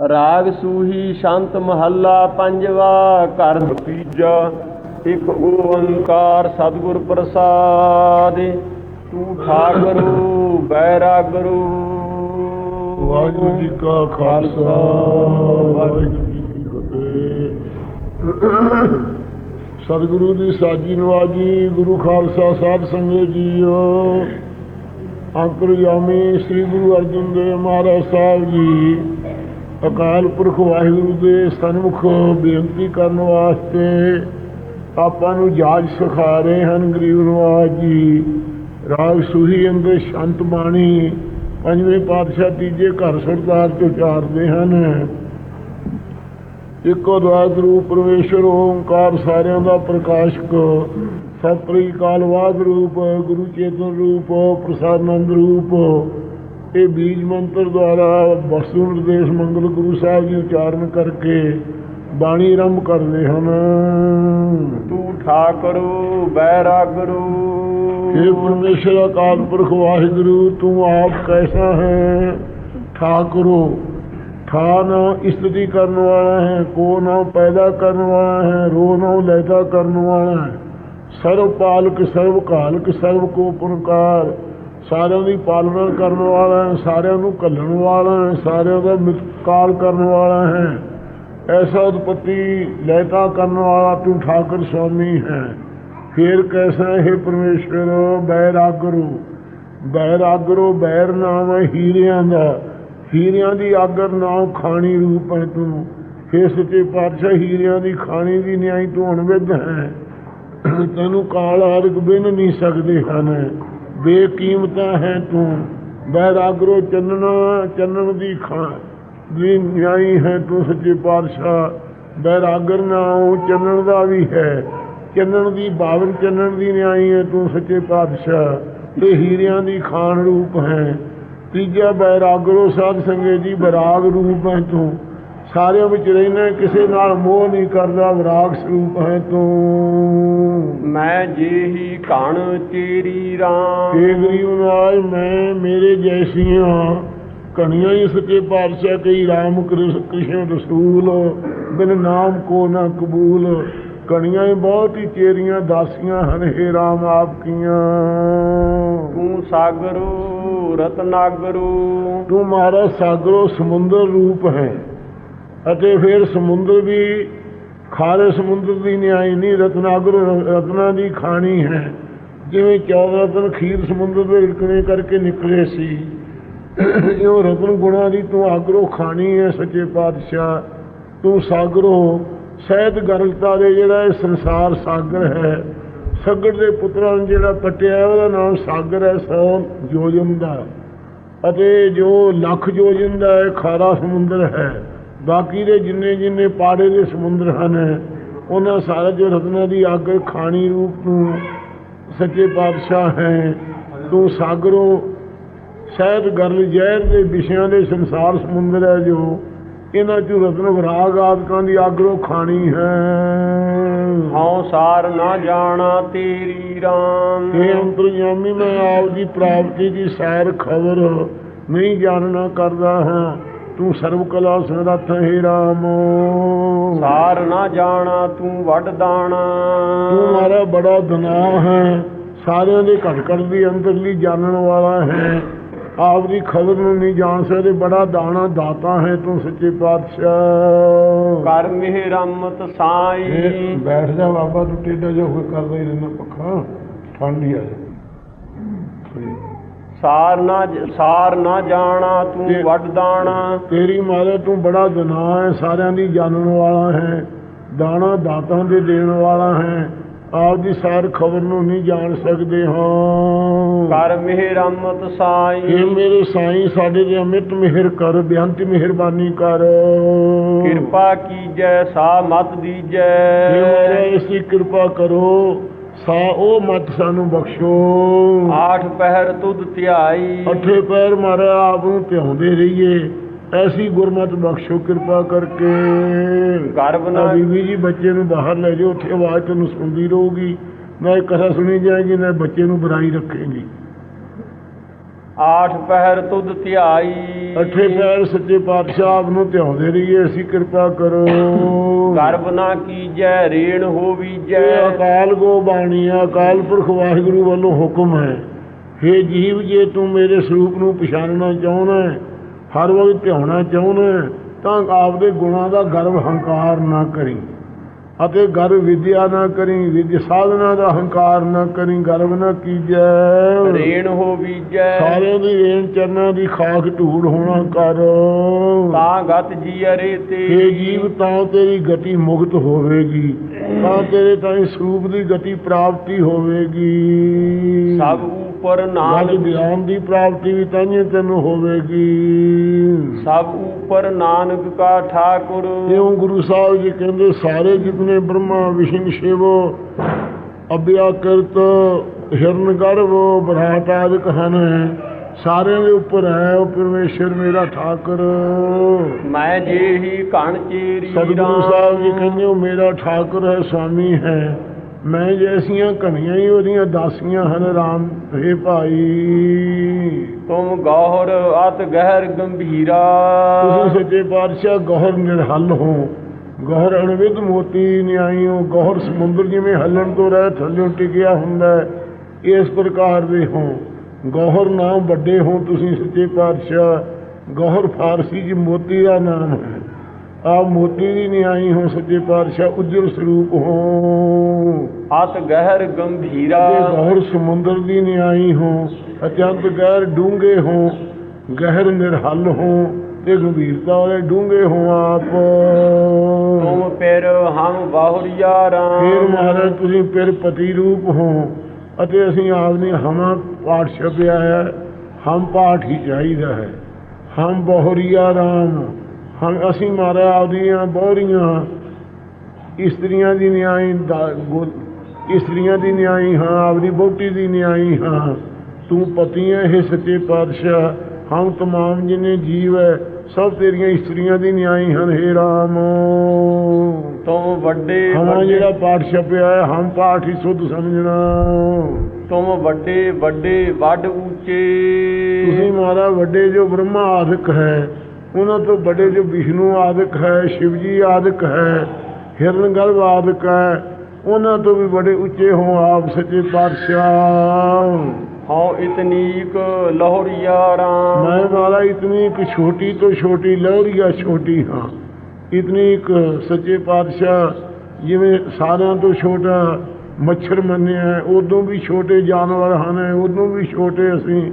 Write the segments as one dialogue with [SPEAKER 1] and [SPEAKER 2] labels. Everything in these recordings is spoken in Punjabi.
[SPEAKER 1] ਰਾਗ ਸੂਹੀ ਸ਼ਾਂਤ ਮਹੱਲਾ ਪੰਜਵਾ ਘਰ। ਤੀਜਾ ਇੱਕ ਓੰਕਾਰ ਸਤਿਗੁਰ ਪ੍ਰਸਾਦਿ। ਤੂੰ ਠਾਕਰੂ ਬੈਰਾਗਰੂ
[SPEAKER 2] ਵਾਹਿਗੁਰੂ ਜੀ ਕਾ ਖਾਲਸਾ ਵਾਹਿਗੁਰੂ ਜੀ ਕੀ ਫਤਿਹ। ਸਤਿਗੁਰੂ ਦੀ ਸਾਜੀ ਨਵਾਜੀ ਗੁਰੂ ਖਾਲਸਾ ਸਾਧ ਸੰਗਤ ਜੀਓ। ਅੰਤਰਯਾਮੀ ਸ੍ਰੀ ਗੁਰੂ ਅਰਜਨ ਦੇਵ ਮਹਾਰਾਜ ਸਾਹਿਬ ਜੀ। ਅਕਾਲ ਪੁਰਖ ਵਾਹਿਗੁਰੂ ਦੇ ਸਨਮੁਖ ਬੇਨਤੀ ਕਰਨ ਵਾਸਤੇ ਆਪਾਂ ਨੂੰ ਜਾਜ ਸਿਖਾ ਰਹੇ ਹਨ ਗਰੀਬ ਨਵਾਜ ਜੀ। ਰਾਗ ਸੂਹੀ ਅੰਦਰ ਸ਼ੰਤ ਬਾਣੀ ਪੰਜਵੇਂ ਪਾਤਸ਼ਾਹ ਤੀਜੇ ਘਰ ਸਰਦਾਰ ਤੋਂ ਚਾਰਦੇ ਹਨ। ਇੱਕੋ ਦਵਾਦ ਰੂਪ ਪਰਮੇਸ਼ਰ, ਓੰਕਾਰ ਸਾਰਿਆਂ ਦਾ ਪ੍ਰਕਾਸ਼ਕ, ਸਤਿ ਕਾਲ ਵਾਦ ਰੂਪ, ਗੁਰੂ ਚੇਤਨ ਰੂਪ, ਪ੍ਰਸਾਦ ਰੂਪ ਇਹ ਬੀਜ ਮੰਤਰ ਦੁਆਰਾ ਵਸਤੂ ਨਿਰਦੇਸ਼ ਮੰਗਲ ਗੁਰੂ ਸਾਹਿਬ ਜੀ ਉਚਾਰਨ ਕਰਕੇ ਬਾਣੀ ਆਰੰਭ ਕਰਦੇ ਹਨ
[SPEAKER 1] ਤੂੰ ਠਾਕਰੂ ਬੈਰਾਗਰੂ
[SPEAKER 2] हे परमेश्वर अकाल पुरख वाहिगुरु तू आप कैसा है ठाकुरो ठा नाम स्थिति करने वाला है को नाम पैदा करने वाला है रो नाम लैता करने वाला है सर्व पालक सर्व कालक सर्व को ਪੁਰਕਾਰ ਸਾਰਿਆਂ ਦੀ ਪਾਲਣਾ ਕਰਨ ਵਾਲਾ ਹੈ, ਸਾਰਿਆਂ ਨੂੰ ਘੱਲਣ ਵਾਲਾ ਹੈ, ਸਾਰਿਆਂ ਦਾ ਮਿਤਕਾਲ ਕਰਨ ਵਾਲਾ ਹੈ। ਐਸਾ ਉਤਪਤੀ ਲੈਤਾ ਕਰਨ ਵਾਲਾ ਤੂੰ ਠਾਕਰ ਸਵਾਮੀ ਹੈ। ਫੇਰ ਕੈਸਾ ਹੈ ਪਰਮੇਸ਼ਵਰ? ਬੈਰਾਗਰੂ ਬੈਰਾਗਰੂ ਬੈਰ ਨਾਮ ਹੈ ਹੀਰਿਆਂ ਦਾ। ਹੀਰਿਆਂ ਦੀ ਆਗਰ ਨਾਮ ਖਾਣੀ ਰੂਪ ਹੈ ਤੂੰ। ਫੇਰ ਸੱਚੇ ਪਾਤਸ਼ਾਹ, ਹੀਰਿਆਂ ਦੀ ਖਾਣੀ ਦੀ ਨਿਆਈ ਤੂੰ ਅਣਵਿੱਧ ਹੈ। ਤੈਨੂੰ ਕਾਲ ਆਦਿਕ ਬਿਨ ਨਹੀਂ ਸਕਦੇ ਹਨ। ਬੇਕੀਮਤਾ ਹੈ ਤੂੰ। ਬੈਰਾਗਰੋ ਚੰਨਣਾ, ਚੰਨਣ ਦੀ ਖਾਂ। ਦੀ ਨਿਆਈ ਹੈ ਤੂੰ ਸੱਚੇ ਪਾਤਸ਼ਾਹ। ਬੈਰਾਗਰ ਨਾਮ ਚੰਨਣ ਦਾ ਵੀ ਹੈ। ਚੰਨਣ ਦੀ ਬਾਵਨ ਚੰਨਣ ਦੀ ਨਿਆਈ ਹੈ ਤੂੰ ਸੱਚੇ ਪਾਤਸ਼ਾਹ। ਤੇ ਹੀਰਿਆਂ ਦੀ ਖਾਨ ਰੂਪ ਹੈ। ਤੀਜਾ ਬੈਰਾਗਰੋ ਸਾਧ ਸੰਗੇ ਜੀ ਬਰਾਗ ਰੂਪ ਹੈ ਤੂੰ। ਸਾਰਿਆਂ ਵਿੱਚ ਰਹਿਣਾ ਕਿਸੇ ਨਾਲ ਮੋਹ ਨਹੀਂ ਕਰਦਾ ਵਿਰਾਗ ਸਰੂਪ ਹੈ ਤੂੰ।
[SPEAKER 1] ਮੈਂ ਜਿਹੀ ਕਣ ਤੇਰੀ ਰਾਮ।
[SPEAKER 2] ਤੇ ਗਰੀਬ ਨਾਲ ਮੈਂ ਮੇਰੇ ਜੈਸੀਆਂ। ਕਣੀਆਂ ਹੀ ਸੱਚੇ ਪਾਤਸ਼ਾਹ ਕਈ ਰਾਮ ਕ੍ਰਿਸ਼- ਕ੍ਰਿਸ਼ਨ ਰਸੂਲ ਬਿਨ ਨਾਮ ਕੋ ਨਾ ਕਬੂਲ। ਕਣੀਆਂ ਹੀ ਬਹੁਤ ਹੀ ਚੇਰੀਆਂ ਦਾਸੀਆਂ ਹਨ ਹੇ ਰਾਮ ਆਪ ਕੀਆਂ।
[SPEAKER 1] ਤੂੰ ਸਾਗਰੂ ਰਤਨਾਗਰੂ।
[SPEAKER 2] ਤੂੰ ਮਾਰਾ ਸਾਗਰੋ ਸਮੁੰਦਰ ਰੂਪ ਹੈ। ਅਤੇ ਫਿਰ ਸਮੁੰਦਰ ਵੀ, ਖਾਰੇ ਸਮੁੰਦਰ ਦੀ ਨਿਆਈ ਨਹੀਂ, ਰਤਨਾਗਰ, ਰਤਨਾ ਦੀ ਖਾਣੀ ਹੈ। ਜਿਵੇਂ 14 ਰਤਨ ਖੀਰ ਸਮੁੰਦਰ ਦੇ ਇਲਕਣੇ ਕਰਕੇ ਨਿਕਲੇ ਸੀ ਇਹੋ ਰਤਨ ਗੁਣਾ ਦੀ ਤੂੰ ਆਗਰੋ ਖਾਣੀ ਹੈ, ਸੱਚੇ ਪਾਤਸ਼ਾਹ। ਤੂੰ ਸਾਗਰੋ ਸਹਿਤ ਗਰਲਤਾ ਦੇ ਜਿਹੜਾ ਇਹ ਸੰਸਾਰ ਸਾਗਰ ਹੈ ਸੱਗਰ ਦੇ ਪੁੱਤਰਾਂ ਨੂੰ ਜਿਹੜਾ ਪਟਿਆ ਉਹਦਾ ਨਾਮ ਸਾਗਰ ਹੈ ਸੌ ਯੋਜਨ ਦਾ। ਅਤੇ ਜੋ ਲੱਖ ਯੋਜਨ ਦਾ ਹੈ ਖਾਰਾ ਸਮੁੰਦਰ ਹੈ ਬਾਕੀ ਦੇ ਜਿੰਨੇ ਜਿੰਨੇ ਪਾੜੇ ਦੇ ਸਮੁੰਦਰ ਹਨ ਉਹਨਾਂ ਸਾਰਾ ਜੋ ਰਤਨਾਂ ਦੀ ਅੱਗ ਖਾਣੀ ਰੂਪ ਨੂੰ ਸੱਚੇ ਪਾਤਸ਼ਾਹ ਹੈ। ਤੂੰ ਸਾਗਰੋਂ ਸ਼ਾਇਦ ਗਰਲ ਜ਼ਹਿਰ ਦੇ ਵਿਸ਼ਿਆਂ ਦੇ ਸੰਸਾਰ ਸਮੁੰਦਰ ਹੈ ਜੋ ਇਹਨਾਂ ਚੋਂ ਰਤਨ ਵਿਰਾਗ ਆਦਿਕਾਂ ਦੀ ਆਗਰੋ ਖਾਣੀ ਹੈ।
[SPEAKER 1] ਹਉ ਸਾਰ ਨਾ ਜਾਣਾ ਤੇਰੀ ਰਾਮ।
[SPEAKER 2] ਇਹ ਅੰਤਰਯਾਮੀ ਮੈਂ ਆਪ ਦੀ ਪ੍ਰਾਪਤੀ ਦੀ ਸੈਰ ਖਬਰ ਨਹੀਂ ਜਾਣਨਾ ਕਰਦਾ ਹਾਂ। ਤੂੰ ਸਰਬ ਕਲਾ ਸਮਰੱਥ ਹੈ ਰਾਮ।
[SPEAKER 1] ਸਾਰ ਨਾ ਜਾਣਾ ਤੂੰ ਵੱਡ ਦਾਣਾ।
[SPEAKER 2] ਤੂੰ ਮਾਰਾ ਬੜਾ ਦਨਾ ਹੈ। ਸਾਰਿਆਂ ਦੇ ਘਟ ਘਟ ਦੀ ਅੰਦਰਲੀ ਜਾਣਨ ਵਾਲਾ ਹੈ। ਆਪ ਦੀ ਖਬਰ ਨੂੰ ਨਹੀਂ ਜਾਣ ਸਕਦੇ ਬੜਾ ਦਾਣਾ ਦਾਤਾ ਹੈ ਤੂੰ ਸੱਚੇ ਪਾਤਸ਼ਾਹ।
[SPEAKER 1] ਕਰ ਮਿਹਰ ਅੰਮ੍ਰਿਤ ਸਾਈ
[SPEAKER 2] ਬੈਠ ਜਾ ਬਾਬਾ ਤੂੰ ਟੇਡਾ ਜੋ ਕਰਦਾ ਹੀ ਰਹਿਣਾ ਪੱਖਾ। ਠੰਡ ਹੀ ਆ ਜਾ।
[SPEAKER 1] ਸਾਰ ਨਾ ਸਾਰ ਨਾ ਜਾਣਾ ਤੂੰ ਵੱਡ ਦਾਣਾ।
[SPEAKER 2] ਤੇਰੀ ਮਾਤਾ ਤੂੰ ਬੜਾ ਦਨਾ ਹੈ ਸਾਰਿਆਂ ਦੀ ਜਾਣਨ ਵਾਲਾ ਹੈ ਦਾਣਾ ਦਾਤਾਂ ਦੇ ਦੇਣ ਵਾਲਾ ਹੈ ਆਪ ਦੀ ਸਾਰ ਖਬਰ ਨੂੰ ਨਹੀਂ ਜਾਣ ਸਕਦੇ ਹਾਂ।
[SPEAKER 1] ਕਰ ਮਿਹਰ ਅੰਮ੍ਰਿਤ
[SPEAKER 2] ਇਹ
[SPEAKER 1] ਸਾਈ
[SPEAKER 2] ਮੇਰੇ ਸਾਈਂ ਸਾਡੇ ਤੇ ਅਮਿਤ ਮਿਹਰ ਕਰ ਬੇਅੰਤ ਮਿਹਰਬਾਨੀ ਕਰ।
[SPEAKER 1] ਕਿਰਪਾ ਕੀਜੈ ਸਾ ਮਤ
[SPEAKER 2] ਇਹ
[SPEAKER 1] ਦੀਜੈ
[SPEAKER 2] ਮਾਰੇ ਇਸੀ ਕਿਰਪਾ ਕਰੋ ਸਾ ਉਹ ਮਤ ਸਾਨੂੰ ਬਖਸ਼ੋ।
[SPEAKER 1] ਆਠ ਪਹਿਰ ਤੁਧ ਧਿਆਈ।
[SPEAKER 2] ਅੱਠੇ ਪੈਰ ਮਾਰੇ ਆਪ ਨੂੰ ਧਿਆਉਂਦੇ ਰਹੀਏ। ਐਸੀ ਗੁਰਮਤ ਬਖਸ਼ੋ ਕਿਰਪਾ ਕਰਕੇ। ਆ
[SPEAKER 1] ਨਾ
[SPEAKER 2] ਬੀਬੀ ਜੀ ਬੱਚੇ ਨੂੰ ਬਾਹਰ ਲੈ ਜਾਓ ਉੱਥੇ ਆਵਾਜ਼ ਤੈਨੂੰ ਸੁਣਦੀ ਰਹੂਗੀ। ਇਹ ਕਥਾ ਸੁਣੀ ਜਾਏਗੀ ਨਾ ਬੱਚੇ ਨੂੰ ਬੁਰਾਈ ਰੱਖੇਗੀ।
[SPEAKER 1] ਆਠ ਪਹਿਰ ਤੁਧ ਧਿਆਈ।
[SPEAKER 2] ਅਠੇ ਪੈਰ ਸੱਚੇ ਪਾਤਸ਼ਾਹ ਆਪ ਨੂੰ ਧਿਆਉਂਦੇ ਰਹੀਏ ਅਸੀਂ ਕਿਰਪਾ ਕਰੋ।
[SPEAKER 1] ਗਰਭ ਨਾ ਕੀਜੈ ਰੇਣ ਹੋਵੀਜੈ
[SPEAKER 2] ਅਕਾਲ ਗੋ ਬਾਣੀ ਅਕਾਲ ਪੁਰਖ ਵਾਹਿਗੁਰੂ ਵੱਲੋਂ ਹੁਕਮ ਹੈ। हे ਜੀਵ ਜੇ ਤੂੰ ਮੇਰੇ ਸਰੂਪ ਨੂੰ ਪਛਾਣਨਾ ਚਾਹੁੰਦਾ ਹੈ, ਹਰ ਵਕਤ ਧਿਆਉਣਾ ਚਾਹੁੰਦਾ ਹੈ, ਤਾਂ ਆਪਦੇ ਗੁਣਾਂ ਦਾ ਗਰਵ ਹੰਕਾਰ ਨਾ ਕਰੀ। ਅਤੇ ਗਰਵ ਵਿਦਿਆ ਨਾ ਕਰੀ ਵਿਦਿਆ ਸਾਧਨਾ ਦਾ ਹੰਕਾਰ ਨਾ ਕਰੀ ਗਰਵ ਨਾ ਕੀਜੈ।
[SPEAKER 1] ਰੇਣ ਹੋਵੀਜੈ
[SPEAKER 2] ਸਾਰਿਆਂ ਦੀ ਰੇਣ ਚਰਨਾਂ ਦੀ ਖਾਕ ਢੂੜ ਹੋਣਾ ਕਰ।
[SPEAKER 1] ਤਾਂ ਗਤ ਜੀਅਰੇ ਤੇ।
[SPEAKER 2] हे ਜੀਵ ਤਾਂ ਤੇਰੀ ਗਤੀ ਮੁਕਤ ਹੋਵੇਗੀ। ਤਾਂ ਤੇਰੇ ਤਾਈਂ ਸਰੂਪ ਦੀ ਗਤੀ ਪ੍ਰਾਪਤੀ ਹੋਵੇਗੀ।
[SPEAKER 1] ਸਭ ਉਪਰ ਨਾਨਕ
[SPEAKER 2] ਗਿਆਨ ਦੀ ਪ੍ਰਾਪਤੀ ਵੀ ਤਾਈਂ ਤੈਨੂੰ ਹੋਵੇਗੀ।
[SPEAKER 1] ਸਭ ਉਪਰ ਨਾਨਕ ਕਾ ਠਾਕੁਰ।
[SPEAKER 2] ਇਉਂ ਗੁਰੂ ਸਾਹਿਬ ਜੀ ਕਹਿੰਦੇ ਸਾਰੇ ਜਿਤਨੇ ਬ੍ਰਹਮਾ ਵਿਸ਼ਨ ਸ਼ਿਵ ਅਭਿਆਕਰਤ ਹਿਰਨ ਗਰਭ ਆਦਿਕ ਹਨ। ਸਾਰਿਆਂ ਦੇ ਉੱਪਰ ਹੈ ਉਹ ਪਰਮੇਸ਼ਰ ਮੇਰਾ ਠਾਕਰ।
[SPEAKER 1] ਮੈਂ ਜੇ ਹੀ ਕਣ ਚੇਰੀ
[SPEAKER 2] ਸਤਿਗੁਰੂ ਸਾਹਿਬ ਜੀ ਕਹਿੰਦੇ ਉਹ ਮੇਰਾ ਠਾਕੁਰ ਹੈ ਸਵਾਮੀ ਹੈ। ਮੈਂ ਜੈਸੀਆਂ ਕਣੀਆਂ ਹੀ ਉਹਦੀਆਂ ਦਾਸੀਆਂ ਹਨ ਰਾਮ ਹੈ ਭਾਈ।
[SPEAKER 1] ਤੁਮ ਗੌਹਰ ਅਤ ਗਹਿਰ ਗੰਭੀਰਾ।
[SPEAKER 2] ਤੁਸੀਂ ਸੱਚੇ ਪਾਤਸ਼ਾਹ ਗੌਹਰ ਨਿਰਹਲ ਹੋ। ਗੌਹਰ ਅਣਵਿਧ ਮੋਤੀ ਨਿਆਈ ਹੋ ਗੌਹਰ ਸਮੁੰਦਰ ਜਿਵੇਂ ਹੱਲਣ ਤੋਂ ਰਹਿ ਥੱਲੇ ਟਿਕਿਆ ਹੁੰਦਾ ਇਸ ਪ੍ਰਕਾਰ ਦੇ ਹੋ। ਗੌਹਰ ਨਾਮ ਵੱਡੇ ਹੋ ਤੁਸੀਂ ਸੱਚੇ ਪਾਤਸ਼ਾਹ। ਗੌਹਰ ਫਾਰਸੀ ਚ ਮੋਤੀ ਦਾ ਨਾਮ ਹੈ। ਆ ਮੋਤੀ ਦੀ ਨਿਆਈ ਹੋ ਸੱਚੇ ਪਾਤਸ਼ਾਹ ਉਜਲ ਸਰੂਪ ਹੋ
[SPEAKER 1] ਅਤ ਗਹਿਰ ਗੰਭੀਰਾ।
[SPEAKER 2] ਗੌਰ ਸਮੁੰਦਰ ਦੀ ਨਿਆਈ ਹੋ ਅਤਿਅੰਤ ਗਹਿਰ ਡੂੰਘੇ ਹੋ ਗਹਿਰ ਨਿਰਹਲ ਹੋ ਤੇ ਗੰਭੀਰਤਾ ਵਾਲੇ ਡੂੰਘੇ ਹੋ ਆਪ।
[SPEAKER 1] ਤੁਮ ਪਿਰ ਹਮ ਬਾਹੁਰੀਆ ਰਾਮ।
[SPEAKER 2] ਫਿਰ ਮਹਾਰਾਜ ਤੁਸੀਂ ਫਿਰ ਪਤੀ ਰੂਪ ਹੋ ਅਤੇ ਅਸੀਂ ਆਪਨੇ ਹਮਾ ਪਾਠ ਛਪਿਆ ਹੈ ਹਮ ਪਾਠ ਹੀ ਚਾਹੀਦਾ ਹੈ। ਹਮ ਬਹੁਰੀਆ ਰਾਮ। ਹਮ ਅਸੀਂ ਮਾਰਾ ਆਪਦੀਆਂ ਬਹੁਰੀਆਂ ਇਸਤਰੀਆਂ ਦੀ ਨਿਆਈ ਇਸਤਰੀਆਂ ਦੀ ਨਿਆਈ ਹਾਂ ਆਪਦੀ ਵਹੁਟੀ ਦੀ ਨਿਆਈ ਹਾਂ। ਤੂੰ ਪਤੀ ਹੈ ਇਹ ਸੱਚੇ ਪਾਤਸ਼ਾਹ ਹਮ ਤਮਾਮ ਜਿਨੇ ਜੀਵ ਹੈ ਸਭ ਤੇਰੀਆਂ ਇਸਤਰੀਆਂ ਦੀ ਨਿਆਈ ਹਨ ਹੇ ਰਾਮ।
[SPEAKER 1] ਤੁਮ ਵੱਡੇ ਵੱਡੇ-
[SPEAKER 2] ਜਿਹੜਾ ਪਾਠ ਛਪਿਆ ਹੈ ਹਮ ਪਾਠ ਹੀ ਸੁਧ ਸਮਝਣਾ।
[SPEAKER 1] ਤੁਮ ਵੱਡੇ ਵੱਡੇ ਵੱਡ ਉੱਚੇ
[SPEAKER 2] ਤੁਸੀਂ ਮਾਰਾ ਵੱਡੇ ਜੋ ਬ੍ਰਹਮਾ ਆਦਿਕ ਹੈ ਉਹਨਾਂ ਤੋਂ ਵੱਡੇ ਜੋ ਵਿਸ਼ਨੂੰ ਆਦਿਕ ਹੈ ਸ਼ਿਵ ਜੀ ਆਦਿਕ ਹੈ ਹਿਰਨ ਗਰਭ ਆਦਿਕ ਹੈ ਉਹਨਾਂ ਤੋਂ ਵੀ ਬੜੇ ਉੱਚੇ ਹੋ ਆਪ ਸੱਚੇ ਪਾਤਸ਼ਾਹ।
[SPEAKER 1] ਹਉ ਇਤਨੀਕ ਲਹੋਰੀਆ ਰਾਮ।
[SPEAKER 2] ਮੈਂ ਮਾਰਾ ਇਤਨੀ ਇੱਕ ਛੋਟੀ ਤੋਂ ਛੋਟੀ ਲਹਿਰੀਆ ਛੋਟੀ ਹਾਂ। ਇਤਨੀ ਇੱਕ ਸੱਚੇ ਪਾਤਸ਼ਾਹ ਜਿਵੇਂ ਸਾਰਿਆਂ ਤੋਂ ਛੋਟਾ ਮੱਛਰ ਮੰਨਿਆ ਉਦੋਂ ਵੀ ਛੋਟੇ ਜਾਨਵਰ ਹਨ ਉਦੋਂ ਵੀ ਛੋਟੇ ਅਸੀਂ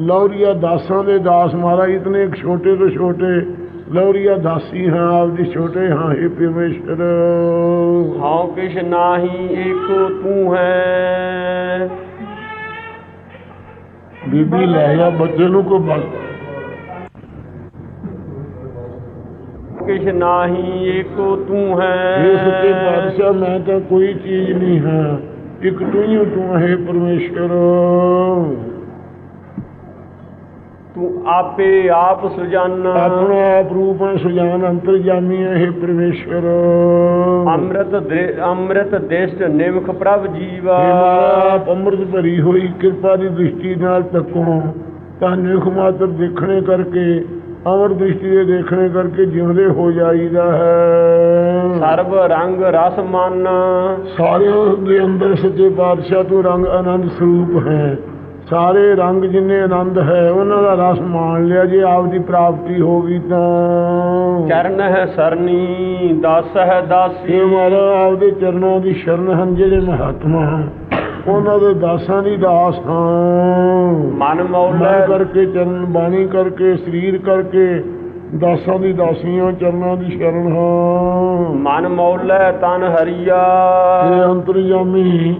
[SPEAKER 2] ਲੌਰੀਆ ਦਾਸਾਂ ਦੇ ਦਾਸ ਮਾਰਾ ਇਤਨੇ ਇੱਕ ਛੋਟੇ ਤੋਂ ਛੋਟੇ ਲੌਰੀਆ ਦਾਸੀ ਹਾਂ ਆਪਦੀ ਛੋਟੇ ਹਾਂ हे ਪਰਮੇਸ਼ਰ।
[SPEAKER 1] ਹਉ ਕਿਛ ਨਾਹੀ ਏਕੋ ਤੂੰ ਹੈ।
[SPEAKER 2] ਬੀਬੀ ਲੈ ਜਾ ਬੱਚੇ ਨੂੰ ਕੋ ਬਸ।
[SPEAKER 1] ਕਿਛ ਨਾਹੀ ਏਕੋ ਤੂੰ ਹੈ।
[SPEAKER 2] ਇਹ ਸੱਚੇ ਪਾਤਸ਼ਾਹ ਮੈਂ ਤਾਂ ਕੋਈ ਚੀਜ਼ ਨਹੀਂ ਹਾਂ। ਇੱਕ ਤੂੰ ਹੀ ਤੂੰ ਹੈ ਪਰਮੇਸ਼ਰ।
[SPEAKER 1] ਤੂੰ ਆਪੇ ਆਪ ਸੁਜਾਨਾ।
[SPEAKER 2] ਆਪਣਾ ਆਪ ਰੂਪ ਹੈ ਸੁਜਾਨ ਅੰਤਰਜਾਮੀ ਹੈ ਇਹ ਪਰਮੇਸ਼ਰ
[SPEAKER 1] ਅੰਮ੍ਰਿਤ ਅੰਮ੍ਰਿਤ ਦਿਸ਼ਟ ਨਿਮਖ ਪ੍ਰਭ ਜੀਵਾ।
[SPEAKER 2] ਆਪ ਅੰਮ੍ਰਿਤ ਭਰੀ ਹੋਈ ਕਿਰਪਾ ਦੀ ਦ੍ਰਿਸ਼ਟੀ ਨਾਲ ਤੱਕੋ ਤਾਂ ਨਿਖ ਮਾਤਰ ਦੇਖਣੇ ਕਰਕੇ ਅਮਰ ਦ੍ਰਿਸ਼ਟੀ ਦੇ ਦੇਖਣੇ ਕਰਕੇ ਜਿਉਂਦੇ ਹੋ ਜਾਈਦਾ ਹੈ।
[SPEAKER 1] ਸਰਬ ਰੰਗ ਰਸ ਮਨ।
[SPEAKER 2] ਸਾਰਿਆਂ ਦੇ ਅੰਦਰ ਸੱਚੇ ਪਾਤਸ਼ਾਹ ਤੋਂ ਰੰਗ ਆਨੰਦ ਸਰੂਪ ਹੈ। ਸਾਰੇ ਰੰਗ ਜਿੰਨੇ ਆਨੰਦ ਹੈ ਉਹਨਾਂ ਦਾ ਰਸ ਮਾਣ ਲਿਆ ਜੇ ਆਪ ਦੀ ਪ੍ਰਾਪਤੀ ਹੋ ਗਈ ਤਾਂ।
[SPEAKER 1] ਚਰਨ ਹੈ ਸਰਨੀ ਦਸ ਹੈ ਦਾਸੀ।
[SPEAKER 2] ਮਾਰਾ ਆਪਦੇ ਚਰਨਾਂ ਦੀ ਸ਼ਰਨ ਹਨ ਜਿਹੜੇ ਮਹਾਤਮਾ ਹਨ। ਉਹਨਾਂ ਦੇ ਦਾਸਾਂ ਦੀ ਦਾਸ ਹਾਂ।
[SPEAKER 1] ਮਨ
[SPEAKER 2] ਮਨ
[SPEAKER 1] ਮੌਲਾ
[SPEAKER 2] ਕਰਕੇ ਚਰਨ ਬਾਣੀ ਕਰਕੇ ਸਰੀਰ ਕਰਕੇ ਦਾਸਾਂ ਦੀ ਦਾਸੀਆਂ ਚਰਨਾਂ ਦੀ ਸ਼ਰਨ ਹਾਂ।
[SPEAKER 1] ਮਨ ਮੌਲਾ ਤਨ ਹਰੀਆ।
[SPEAKER 2] ਇਹ ਅੰਤਰਜਾਮੀ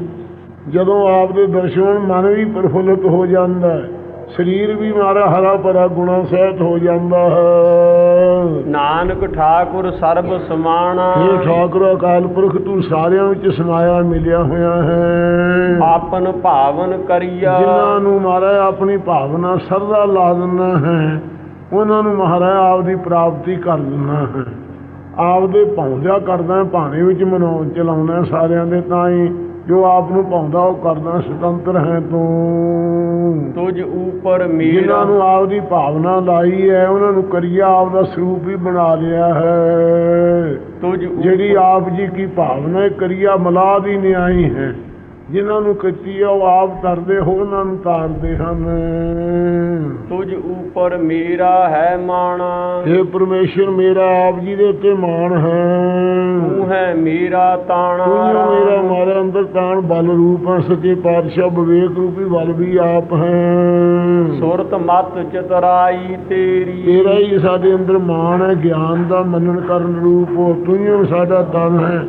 [SPEAKER 2] ਜਦੋਂ ਆਪ ਦੇ ਦਰਸ਼ਨ ਮਨ ਵੀ ਪ੍ਰਫੁੱਲਤ ਹੋ ਜਾਂਦਾ ਹੈ ਸਰੀਰ ਵੀ ਮਾਰਾ ਹਰਾ ਭਰਾ ਗੁਣਾ ਸਹਿਤ ਹੋ ਜਾਂਦਾ ਹੈ।
[SPEAKER 1] ਨਾਨਕ ਠਾਕੁਰ ਸਰਬ ਸਮਾਣਾ।
[SPEAKER 2] ਇਹ ਠਾਕੁਰ ਅਕਾਲ ਪੁਰਖ ਤੂੰ ਸਾਰਿਆਂ ਵਿੱਚ ਸਮਾਇਆ ਮਿਲਿਆ ਹੋਇਆ ਹੈ।
[SPEAKER 1] ਆਪਨ ਭਾਵਨ ਕਰੀਆ।
[SPEAKER 2] ਜਿਨ੍ਹਾਂ ਨੂੰ ਮਹਾਰਾਜ ਆਪਣੀ ਭਾਵਨਾ ਸਰਦਾ ਲਾ ਦਿੰਦਾ ਹੈ ਉਹਨਾਂ ਨੂੰ ਮਹਾਰਾਜ ਆਪ ਦੀ ਪ੍ਰਾਪਤੀ ਕਰ ਦਿੰਦਾ ਹੈ। ਆਪਦੇ ਭੌਂਦਿਆ ਕਰਦਾ ਭਾਣੇ ਵਿੱਚ ਮਨਾਉਣ ਚਲਾਉਂਦਾ ਸਾਰਿਆਂ ਦੇ ਤਾਂ ਹੀ ਜੋ ਆਪ ਨੂੰ ਪਾਉਂਦਾ ਉਹ ਕਰਦਾ ਸੁਤੰਤਰ ਹੈ ਤੂੰ।
[SPEAKER 1] ਤੁਝ ਊਪਰ ਮੇਰਾ
[SPEAKER 2] ਜਿਨ੍ਹਾਂ ਨੂੰ ਆਪ ਦੀ ਭਾਵਨਾ ਲਾਈ ਹੈ ਉਹਨਾਂ ਨੂੰ ਕਰੀਆ ਆਪ ਦਾ ਸਰੂਪ ਹੀ ਬਣਾ ਲਿਆ ਹੈ।
[SPEAKER 1] ਤੁਝ
[SPEAKER 2] ਜਿਹੜੀ ਆਪ ਜੀ ਕੀ ਭਾਵਨਾ ਹੈ ਕਰੀਆ ਮਲਾ ਦੀ ਨਿਆਈ ਹੈ। ਜਿਨ੍ਹਾਂ ਨੂੰ ਕੀਤੀ ਉਹ ਆਪ ਤਰਦੇ ਹੋ ਉਹਨਾਂ ਨੂੰ ਤਾਰਦੇ ਹਨ।
[SPEAKER 1] ਤੁਝ ਊਪਰ ਮੇਰਾ ਹੈ ਮਾਣਾ।
[SPEAKER 2] ਇਹ ਪਰਮੇਸ਼ਰ ਮੇਰਾ ਆਪ ਜੀ ਦੇ ਉੱਤੇ ਮਾਣ ਹੈ।
[SPEAKER 1] ਤੂੰ ਹੈ ਮੇਰਾ ਤਾਣਾ।
[SPEAKER 2] ਤਾਣ ਬਲ ਰੂਪ ਸੱਚੇ ਪਾਤਸ਼ਾਹ ਵਿਵੇਕ ਰੂਪੀ ਬਲ ਵੀ ਆਪ ਹੈ।
[SPEAKER 1] ਸੁਰਤ ਮਤ ਚਤਰਾਈ ਤੇਰੀ।
[SPEAKER 2] ਤੇਰਾ ਹੀ ਸਾਡੇ ਅੰਦਰ ਮਾਣ ਹੈ ਗਿਆਨ ਦਾ ਮੰਨਣ ਕਰਨ ਰੂਪ ਤੂੰ ਹੀ ਸਾਡਾ ਤਨ ਹੈ।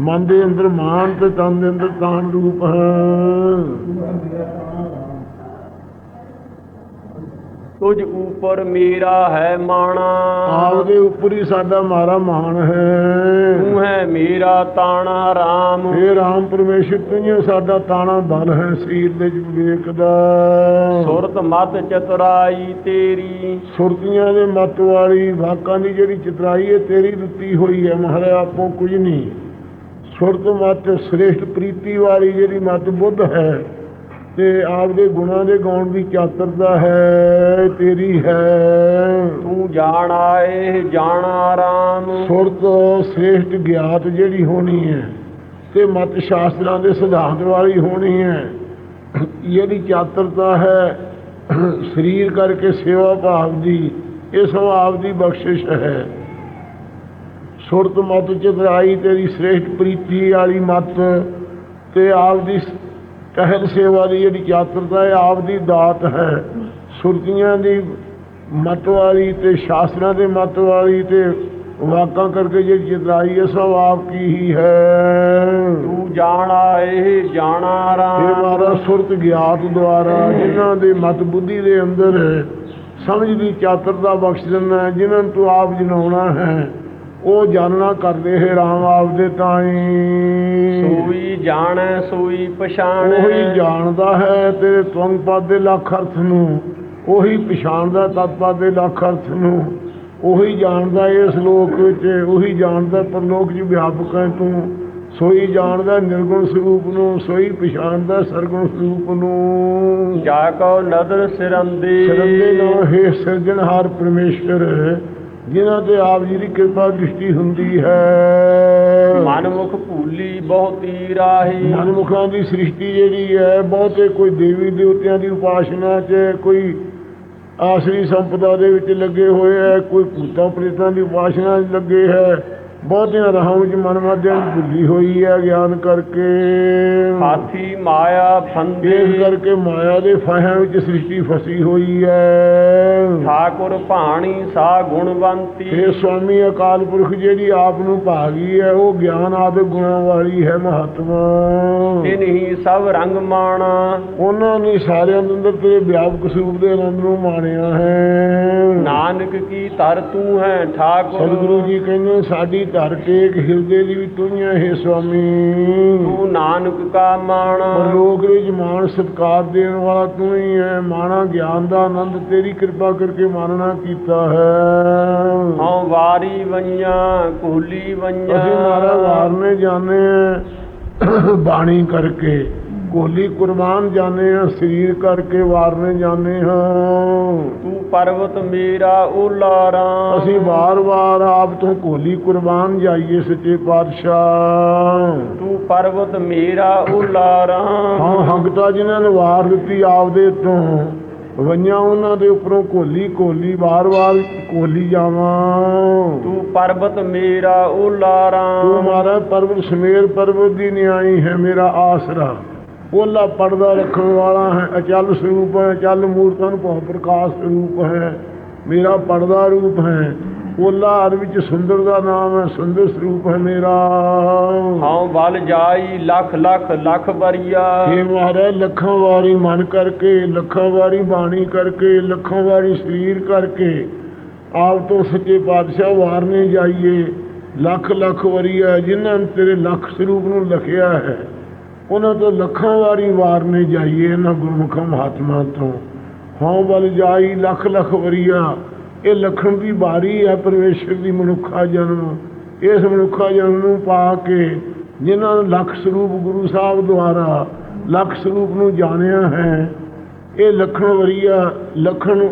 [SPEAKER 2] ਮਨ ਦੇ ਅੰਦਰ ਮਾਨ ਤੇ ਤਨ ਦੇ ਅੰਦਰ ਤਾਣ ਰੂਪ ਹੈ।
[SPEAKER 1] ਤੁਝ ਊਪਰ ਮੇਰਾ ਹੈ ਮਾਣਾ।
[SPEAKER 2] ਆਪ ਦੇ ਉੱਪਰ ਹੀ ਸਾਡਾ ਮਾਰਾ ਮਾਣ ਹੈ।
[SPEAKER 1] ਤੂੰ ਹੈ ਮੇਰਾ ਤਾਣਾ RAM
[SPEAKER 2] हे ਰਾਮ ਪਰਮੇਸ਼ਰ ਤੂੰ ਹੀ ਸਾਡਾ ਤਾਣਾ ਬਲ ਹੈ ਸਰੀਰ ਦੇ ਵਿਵੇਕ ਦਾ
[SPEAKER 1] ਸੁਰਤ ਮਤ ਚਤਰਾਈ ਤੇਰੀ।
[SPEAKER 2] ਸੁਰਤੀਆਂ ਦੇ ਮਤ ਵਾਲੀ ਵਾਕਾਂ ਦੀ ਜਿਹੜੀ ਚਤਰਾਈ ਹੈ ਤੇਰੀ ਦਿੱਤੀ ਹੋਈ ਹੈ ਮਹਾਰਾਜ ਆਪੋ ਕੁਝ ਨਹੀਂ। ਸੁਰਤ ਮਤ ਸ੍ਰੇਸ਼ਟ ਪ੍ਰੀਤੀ ਵਾਲੀ ਜਿਹੜੀ ਮਤ ਬੁੱਧ ਹੈ ਤੇ ਆਪ ਦੇ ਗੁਣਾਂ ਦੇ ਗਾਉਣ ਦੀ ਚਾਤਰਤਾ ਹੈ ਤੇਰੀ ਹੈ।
[SPEAKER 1] ਤੂੰ ਜਾਣ ਆਏ ਜਾਣਾ RAM
[SPEAKER 2] ਸੁਰਤ ਸ੍ਰੇਸ਼ਟ ਗਿਆਤ ਜਿਹੜੀ ਹੋਣੀ ਹੈ ਤੇ ਮਤ ਸ਼ਾਸਤਰਾਂ ਦੇ ਸਿਧਾਂਤ ਵਾਲੀ ਹੋਣੀ ਹੈ। ਇਹਦੀ ਚਾਤਰਤਾ ਹੈ ਸਰੀਰ ਕਰਕੇ ਸੇਵਾ ਭਾਵ ਦੀ ਇਹ ਸਭ ਆਪ ਦੀ ਬਖਸ਼ਿਸ਼ ਹੈ। ਸੁਰਤ ਮਤ ਚਤਰਾਈ ਤੇਰੀ ਸ੍ਰੇਸ਼ਟ ਪ੍ਰੀਤੀ ਵਾਲੀ ਮਤ ਤੇ ਆਪ ਦੀ ਕਹਿਲ ਸੇਵਾ ਦੀ ਜਿਹੜੀ ਚਾਤਰਤਾ ਹੈ ਆਪ ਦੀ ਦਾਤ ਹੈ ਸੁਰਤੀਆਂ ਦੀ ਮਤ ਵਾਲੀ ਤੇ ਸ਼ਾਸਤਰਾਂ ਦੇ ਮਤ ਵਾਲੀ ਤੇ ਵਾਕਾਂ ਕਰਕੇ ਜਿਹੜੀ ਚਤਰਾਈ ਹੈ ਸਭ ਆਪ ਕੀ ਹੀ ਹੈ
[SPEAKER 1] ਤੂੰ ਜਾਣ ਆਏ ਜਾਣਾ
[SPEAKER 2] ਇਹ
[SPEAKER 1] RAM
[SPEAKER 2] ਮਾਰਾ ਸੁਰਤ ਗਿਆਤ ਦੁਆਰਾ ਜਿਨ੍ਹਾਂ ਦੇ ਮਤ ਬੁੱਧੀ ਦੇ ਅੰਦਰ ਸਮਝ ਦੀ ਚਾਤਰਤਾ ਬਖਸ਼ ਦਿੰਦਾ ਹੈ, ਜਿਨ੍ਹਾਂ ਨੂੰ ਤੂੰ ਆਪ ਜਨਾਉਣਾ ਹੈ ਉਹ ਜਾਣਨਾ ਕਰਦੇ ਹੈ ਰਾਮ ਆਪ ਦੇ ਤਾਈ।
[SPEAKER 1] ਸੋਈ ਜਾਣੈ ਸੋਈ ਪਛਾਣੈ।
[SPEAKER 2] ਉਹੀ ਜਾਣਦਾ ਹੈ ਤੇਰੇ ਤਵੰਗ ਪਦ ਦੇ ਲੱਖ ਅਰਥ ਨੂੰ। ਉਹੀ ਪਛਾਣਦਾ ਤਤ ਪਦ ਦੇ ਲੱਖ ਅਰਥ ਨੂੰ। ਉਹੀ ਜਾਣਦਾ ਇਸ ਲੋਕ ਵਿੱਚ ਉਹੀ ਜਾਣਦਾ ਪਰਲੋਕ 'ਚ ਵਿਆਪਕ ਹੈ ਤੂੰ। ਸੋਈ ਜਾਣਦਾ ਨਿਰਗੁਣ ਸਰੂਪ ਨੂੰ ਸੋਈ ਪਛਾਣਦਾ ਸਰਗੁਣ ਸਰੂਪ ਨੂੰ।
[SPEAKER 1] ਜਾ ਕੋ ਨਦਰ ਸਿਰੰਦੇ।
[SPEAKER 2] ਸਰੰਦੇ ਨਾਲ ਹੈ ਸਿਰਜਣਹਾਰ ਪਰਮੇਸ਼ਰ ਜਿਨ੍ਹਾਂ ਤੇ ਆਪ ਜੀ ਦੀ ਕਿਰਪਾ ਦ੍ਰਿਸ਼ਟੀ ਹੁੰਦੀ ਹੈ।
[SPEAKER 1] ਮਨ ਮੁਖ ਭੂਲੀ ਬਹੁਤੀ ਰਾਹੀ।
[SPEAKER 2] ਮਨਮੁਖਾਂ ਦੀ ਸ੍ਰਿਸ਼ਟੀ ਜਿਹੜੀ ਹੈ ਬਹੁਤੇ ਕੋਈ ਦੇਵੀ ਦੇਵਤਿਆਂ ਦੀ ਉਪਾਸਨਾ 'ਚ ਕੋਈ ਆਸਰੀ ਸੰਪਦਾ ਦੇ ਵਿੱਚ ਲੱਗੇ ਹੋਏ ਹੈ ਕੋਈ ਭੂਤਾਂ ਪ੍ਰੇਤਾਂ ਦੀ ਉਪਾਸਨਾ ਲੱਗੇ ਹੈ। ਬਹੁਤਿਆਂ ਰਾਹਾਂ ਵਿੱਚ ਮਨ ਮਾਧਿਆਂ ਦੀ ਭੁੱਲੀ ਹੋਈ ਹੈ ਗਿਆਨ ਕਰਕੇ।
[SPEAKER 1] ਹਾਥੀ ਮਾਇਆ ਫੰਦੇ
[SPEAKER 2] ਇਸ ਕਰਕੇ ਮਾਇਆ ਦੇ ਫਾਹਿਆਂ ਵਿੱਚ ਸ੍ਰਿਸ਼ਟੀ ਫਸੀ ਹੋਈ ਹੈ।
[SPEAKER 1] ਠਾਕੁਰ ਭਾਣੀ ਸਾ ਗੁਣਵੰਤੀ
[SPEAKER 2] ਇਹ ਸਵਾਮੀ ਅਕਾਲ ਪੁਰਖ ਜਿਹੜੀ ਆਪ ਨੂੰ ਭਾਗੀ ਹੈ ਉਹ ਗਿਆਨ ਆਦਿ ਗੁਣਾਂ ਵਾਲੀ ਹੈ ਮਹਾਤਮਾ।
[SPEAKER 1] ਤਿਨ ਹੀ ਸਭ ਰੰਗ ਮਾਣਾ।
[SPEAKER 2] ਉਹਨਾਂ ਨੇ ਸਾਰਿਆਂ ਦੇ ਅੰਦਰ ਤੇਰੇ ਵਿਆਪਕ ਸਰੂਪ ਦੇ ਆਨੰਦ ਨੂੰ ਮਾਣਿਆ ਹੈ।
[SPEAKER 1] ਨਾਨਕ ਕੀ ਧਰ ਤੂੰ ਹੈ ਠਾਕੁਰ।
[SPEAKER 2] ਸਤਿਗੁਰੂ ਜੀ ਕਹਿੰਦੇ ਸਾਡੀ ਧਰ ਟੇਕ ਹਿਰਦੇ ਦੀ ਵੀ ਤੂੰ ਹੀ ਸਵਾਮੀ
[SPEAKER 1] ਤੂੰ ਨਾਨਕ ਕਾ ਮਾਣਾ।
[SPEAKER 2] ਪਰਲੋਕ ਵਿੱਚ ਮਾਣ ਸਤਕਾਰ ਦੇਣ ਵਾਲਾ ਤੂੰ ਹੀ ਹੈ ਮਾਣਾ ਗਿਆਨ ਦਾ ਆਨੰਦ ਤੇਰੀ ਕਿਰਪਾ ਕਰਕੇ ਮਾਨਣਾ ਕੀਤਾ ਹੈ।
[SPEAKER 1] ਹਉ ਵਾਰੀ ਵਈਆਂ ਕੋਲੀ ਵਈਆਂ
[SPEAKER 2] ਅਸੀਂ ਮਾਰਾ ਵਾਰਨੇ ਜਾਣੇ ਆ ਬਾਣੀ ਕਰਕੇ। ਕੋਲੀ ਕੁਰਬਾਨ ਜਾਣੇ ਆ ਸਰੀਰ ਕਰਕੇ ਵਾਰਨੇ ਜਾਣੇ ਹਾਂ।
[SPEAKER 1] ਤੂੰ ਪਰਵਤ ਮੇਰਾ ਉਲਾਰਾ।
[SPEAKER 2] ਅਸੀਂ ਵਾਰ-ਵਾਰ ਆਪ ਤੋਂ ਕੋਲੀ ਕੁਰਬਾਨ ਜਾਈਏ ਸੱਚੇ ਪਾਤਸ਼ਾਹ।
[SPEAKER 1] ਤੂੰ ਪਰਵਤ ਮੇਰਾ ਉਲਾਰਾ।
[SPEAKER 2] ਹਾਂ ਹੰਗਤਾ ਜਿਨ੍ਹਾਂ ਨੇ ਵਾਰ ਦਿੱਤੀ ਆਪਦੇ ਤੋਂ ਵਈਆਂ ਉਹਨਾਂ ਦੇ ਉੱਪਰੋਂ ਕੋਲੀ ਕੋਲੀ ਵਾਰ-ਵਾਰ ਕੋਲੀ ਜਾਵਾਂ।
[SPEAKER 1] ਤੂੰ ਪਰਬਤ ਮੇਰਾ ਉਲਾਰਾ।
[SPEAKER 2] ਤੂੰ ਮਾਰਾ ਪਰਵਤ ਸਮੇਰ ਪਰਵਤ ਦੀ ਨਿਆਈ ਹੈ ਮੇਰਾ ਆਸਰਾ। ਉਹਲਾ ਪਰਦਾ ਰੱਖਣ ਵਾਲਾ ਹੈ ਅਚਲ ਸਰੂਪ ਹੈ ਅਚਲ ਮੂਰਤਾਂ ਨੂੰ ਬਹੁ ਪ੍ਰਕਾਸ਼ ਸਰੂਪ ਹੈ ਮੇਰਾ ਪਰਦਾ ਰੂਪ ਹੈ। ਉਹਲਾ ਹਰ ਵਿੱਚ ਸੁੰਦਰ ਦਾ ਨਾਮ ਹੈ ਸੁੰਦਰ ਸਰੂਪ ਹੈ ਮੇਰਾ।
[SPEAKER 1] ਹਉ ਬਲ ਜਾਈ ਲੱਖ ਲੱਖ ਲੱਖ ਬਰੀਆ
[SPEAKER 2] ਇਹ ਮਹਾਰਾਜ ਲੱਖਾਂ ਵਾਰੀ ਮਨ ਕਰਕੇ ਲੱਖਾਂ ਵਾਰੀ ਬਾਣੀ ਕਰਕੇ ਲੱਖਾਂ ਵਾਰੀ ਸਰੀਰ ਕਰਕੇ ਆਪ ਤੋਂ ਸੱਚੇ ਪਾਤਸ਼ਾਹ ਵਾਰਨੇ ਜਾਈਏ। ਲੱਖ ਲੱਖ ਵਾਰੀ ਹੈ ਜਿਨ੍ਹਾਂ ਨੇ ਤੇਰੇ ਲੱਖ ਸਰੂਪ ਨੂੰ ਲਖਿਆ ਹੈ। ਉਹਨਾਂ ਤੋਂ ਲੱਖਾਂ ਵਾਰੀ ਵਾਰ ਨੇ ਜਾਈਏ ਇਹਨਾਂ ਗੁਰਮੁਖਾਂ ਮਹਾਤਮਾ ਤੋਂ। ਹਉ ਬਲ ਜਾਈ ਲੱਖ ਲੱਖ ਵਰੀਆ। ਇਹ ਲਖਣ ਦੀ ਬਾਰੀ ਹੈ ਪਰਮੇਸ਼ਰ ਦੀ ਮਨੁੱਖਾ ਜਨਮ। ਇਸ ਮਨੁੱਖਾ ਜਨਮ ਨੂੰ ਪਾ ਕੇ ਜਿਨ੍ਹਾਂ ਨੂੰ ਲੱਖ ਸਰੂਪ ਗੁਰੂ ਸਾਹਿਬ ਦੁਆਰਾ ਲੱਖ ਸਰੂਪ ਨੂੰ ਜਾਣਿਆ ਹੈ, ਇਹ ਲਖਣ ਵਰੀਆ ਲਖਣ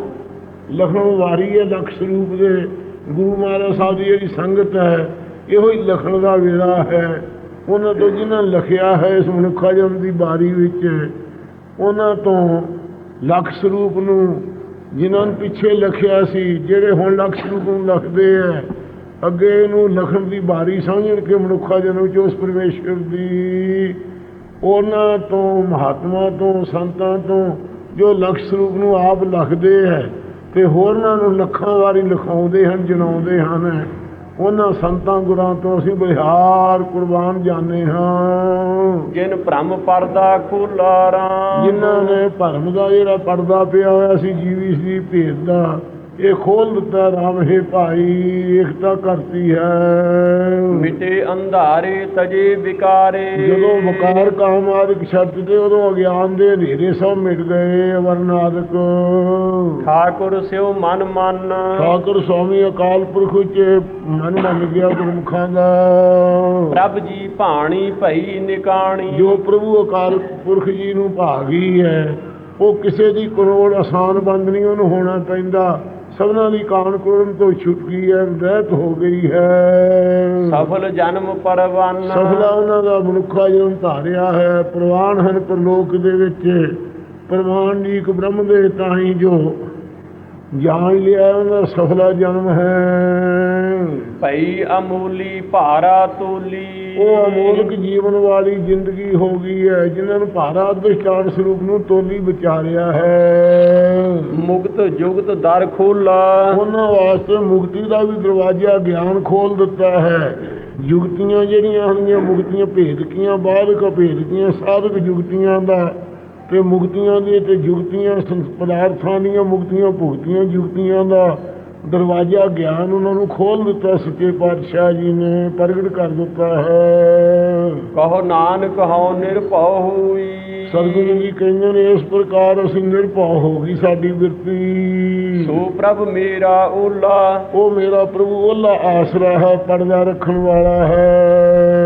[SPEAKER 2] ਲਖਣ ਵਾਰੀ ਹੈ ਲੱਖ ਸਰੂਪ ਦੇ। ਗੁਰੂ ਮਹਾਰਾਜ ਸਾਹਿਬ ਦੀ ਜਿਹੜੀ ਸੰਗਤ ਹੈ, ਇਹੋ ਹੀ ਲਖਣ ਦਾ ਵੇਲਾ ਹੈ। ਉਹਨਾਂ ਤੋਂ ਜਿਨ੍ਹਾਂ ਨੇ ਲਖਿਆ ਹੈ ਇਸ ਮਨੁੱਖਾ ਜਨਮ ਦੀ ਬਾਰੀ ਵਿੱਚ, ਉਹਨਾਂ ਤੋਂ ਲਖ ਸਰੂਪ ਨੂੰ ਜਿਨ੍ਹਾਂ ਨੇ ਪਿੱਛੇ ਲਖਿਆ ਸੀ, ਜਿਹੜੇ ਹੁਣ ਲਖ ਸਰੂਪ ਨੂੰ ਲਖਦੇ ਹੈ ਅੱਗੇ ਨੂੰ ਲਖਣ ਦੀ ਬਾਰੀ ਸਮਝਣ ਕੇ ਮਨੁੱਖਾ ਜਨਮ ਵਿੱਚ ਉਸ ਪਰਮੇਸ਼ਰ ਦੀ। ਉਹਨਾਂ ਤੋਂ, ਮਹਾਤਮਾ ਤੋਂ, ਸੰਤਾਂ ਤੋਂ ਜੋ ਲਖ ਸਰੂਪ ਨੂੰ ਆਪ ਲਖਦੇ ਹੈ ਤੇ ਹੋਰਨਾਂ ਨੂੰ ਲੱਖਾਂ ਵਾਰੀ ਲਿਖਾਉਂਦੇ ਹਨ ਜਣਾਉਂਦੇ ਹਨ। ਉਹਨਾਂ ਸੰਤਾਂ ਗੁਰਾਂ ਤੋਂ ਅਸੀਂ ਬਿਹਾਰ ਕੁਰਬਾਨ ਜਾਣੇ ਹਾਂ।
[SPEAKER 1] ਜਿਨ ਭ੍ਰਮ ਪਰਦਾ ਖੋਲਾ ਰਾਮ
[SPEAKER 2] ਜਿਨ੍ਹਾਂ ਨੇ ਭਰਮ ਦਾ ਜਿਹੜਾ ਪਰਦਾ ਪਿਆ ਹੋਇਆ ਸੀ ਜੀਵੀ ਸੀ ਭੇਦ ਦਾ ਇਹ ਖੋਲ ਦਿੱਤਾ ਰਾਮ ਹੈ ਭਾਈ ਏਕਤਾ ਕਰਤੀ ਹੈ।
[SPEAKER 1] ਮਿਟੇ ਅੰਧਾਰੇ ਤਜੇ ਵਿਕਾਰੇ।
[SPEAKER 2] ਜਦੋਂ ਵਕਾਰ ਕਾਮ ਆਦਿਕ ਛੱਡ ਤੇ ਉਦੋਂ ਅਗਿਆਨ ਦੇ ਹਨੇਰੇ ਸਭ ਮਿਟ ਗਏ ਵਰਨਾਦਕ
[SPEAKER 1] ਠਾਕੁਰ ਸਿਓ ਮਨ ਮਨ।
[SPEAKER 2] ਠਾਕੁਰ ਸਵਾਮੀ ਅਕਾਲ ਪੁਰਖ ਚ ਮਨ ਮੰਨ ਗਿਆ ਗੁਰਮੁਖਾਂ ਦਾ।
[SPEAKER 1] ਪ੍ਰਭ ਜੀ ਭਾਣੀ ਭਈ ਨਿਕਾਣੀ।
[SPEAKER 2] ਜੋ ਪ੍ਰਭੂ ਅਕਾਲ ਪੁਰਖ ਜੀ ਨੂੰ ਭਾਗੀ ਹੈ ਉਹ ਕਿਸੇ ਦੀ ਕਰੋੜ ਆਸਾਨ ਬੰਦ ਨਹੀਂ ਉਹਨੂੰ ਹੋਣਾ ਪੈਂਦਾ। ਸਭਨਾਂ ਦੀ ਕਾਣ ਕੁਰਨ ਤੋਂ ਛੁੱਟੀ ਹੈ ਰਹਿਤ ਹੋ ਗਈ ਹੈ।
[SPEAKER 1] ਸਫਲ ਜਨਮ ਪਰਵਾਨ।
[SPEAKER 2] ਸਫਲਾ ਉਹਨਾਂ ਦਾ ਮਨੁੱਖਾ ਜਨਮ ਧਾਰਿਆ ਹੈ। ਪ੍ਰਵਾਨ ਹਨ ਪਰਲੋਕ ਦੇ ਵਿੱਚ। ਪ੍ਰਵਾਨ ਇੱਕ ਬ੍ਰਹਮ ਦੇ ਤਾਂ ਹੀ ਜੋ ਜਾਣ ਲਿਆ ਉਹਨਾਂ ਸਫਲਾ ਜਨਮ ਹੈ।
[SPEAKER 1] ਭਈ ਅਮੂਲੀ ਭਾਰਾ ਤੋਲੀ।
[SPEAKER 2] ਉਹ ਅਮੋਲਕ ਜੀਵਨ ਵਾਲੀ ਜ਼ਿੰਦਗੀ ਹੋ ਗਈ ਹੈ ਜਿਨ੍ਹਾਂ ਨੂੰ ਭਾਰਾ ਦ੍ਰਿਸ਼ਟਾਨ ਸਰੂਪ ਨੂੰ ਤੋਲੀ ਵਿਚਾਰਿਆ ਹੈ।
[SPEAKER 1] ਮੁਕਤ ਜੁਗਤ ਦਰ ਖੋਲਾ।
[SPEAKER 2] ਉਹਨਾਂ ਵਾਸਤੇ ਮੁਕਤੀ ਦਾ ਵੀ ਦਰਵਾਜ਼ਾ ਗਿਆਨ ਖੋਲ ਦਿੱਤਾ ਹੈ। ਯੁਗਤੀਆਂ ਜਿਹੜੀਆਂ ਹੋਣਗੀਆਂ ਮੁਕਤੀਆਂ ਭੇਦਕੀਆਂ ਬਾਧਕ ਭੇਦਕੀਆਂ ਸਾਧਕ ਯੁਗਤੀਆਂ ਦਾ ਤੇ ਮੁਕਤੀਆਂ ਦੀ ਤੇ ਯੁਗਤੀਆਂ ਸੰਸ- ਪਦਾਰਥਾਂ ਦੀਆਂ ਮੁਕਤੀਆਂ ਭੁਗਤੀਆਂ ਯੁਗਤੀਆਂ ਦਾ ਦਰਵਾਜ਼ਾ ਗਿਆਨ ਉਹਨਾਂ ਨੂੰ ਖੋਲ ਦਿੱਤਾ ਸੱਚੇ ਪਾਤਸ਼ਾਹ ਜੀ ਨੇ ਪ੍ਰਗਟ ਕਰ ਦਿੱਤਾ ਹੈ।
[SPEAKER 1] ਕਹੋ ਨਾਨਕ ਹਉ ਨਿਰਭਉ ਹੋਈ।
[SPEAKER 2] ਸਤਿਗੁਰੂ ਜੀ ਕਹਿੰਦੇ ਨੇ ਇਸ ਪ੍ਰਕਾਰ ਅਸੀਂ ਨਿਰਭਉ ਹੋ ਗਈ ਸਾਡੀ ਬਿਰਤੀ।
[SPEAKER 1] ਸੋ ਪ੍ਰਭ ਮੇਰਾ ਓਲਾ।
[SPEAKER 2] ਉਹ ਮੇਰਾ ਪ੍ਰਭੂ ਉਹਲਾ ਆਸਰਾ ਹੈ ਪਰਦਾ ਰੱਖਣ ਵਾਲਾ ਹੈ।